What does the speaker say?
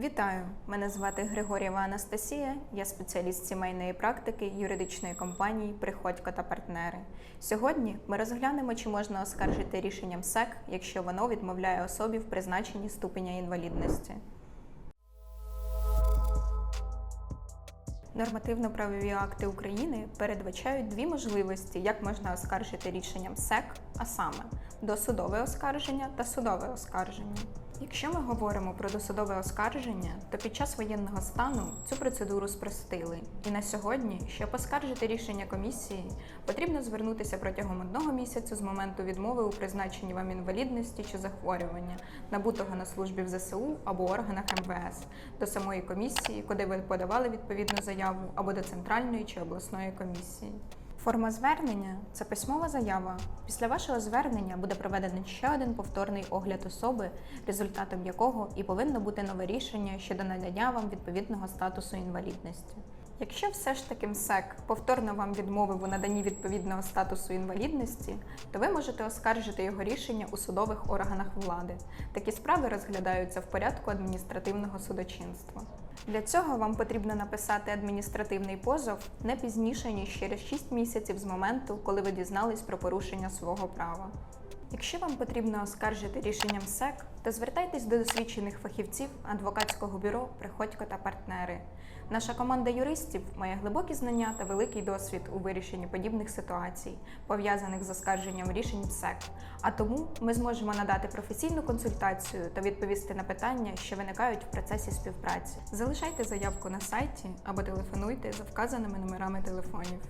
Вітаю! Мене звати Григорєва Анастасія. Я спеціаліст сімейної практики юридичної компанії Приходько та партнери. Сьогодні ми розглянемо, чи можна оскаржити рішенням СЕК, якщо воно відмовляє особі в призначенні ступеня інвалідності. Нормативно-правові акти України передбачають дві можливості, як можна оскаржити рішенням СЕК, а саме досудове оскарження та судове оскарження. Якщо ми говоримо про досудове оскарження, то під час воєнного стану цю процедуру спростили. І на сьогодні, щоб оскаржити рішення комісії, потрібно звернутися протягом одного місяця з моменту відмови у призначенні вам інвалідності чи захворювання, набутого на службі в ЗСУ або органах МВС, до самої комісії, куди ви подавали відповідну заяву, або до центральної чи обласної комісії. Форма звернення це письмова заява. Після вашого звернення буде проведений ще один повторний огляд особи, результатом якого і повинно бути нове рішення щодо надання вам відповідного статусу інвалідності. Якщо все ж таки МСЕК повторно вам відмовив у наданні відповідного статусу інвалідності, то ви можете оскаржити його рішення у судових органах влади. Такі справи розглядаються в порядку адміністративного судочинства. Для цього вам потрібно написати адміністративний позов не пізніше ніж через 6 місяців з моменту, коли ви дізнались про порушення свого права. Якщо вам потрібно оскаржити рішенням СЕК, то звертайтесь до досвідчених фахівців адвокатського бюро Приходько та партнери. Наша команда юристів має глибокі знання та великий досвід у вирішенні подібних ситуацій, пов'язаних з оскарженням рішень СЕК. А тому ми зможемо надати професійну консультацію та відповісти на питання, що виникають в процесі співпраці. Залишайте заявку на сайті або телефонуйте за вказаними номерами телефонів.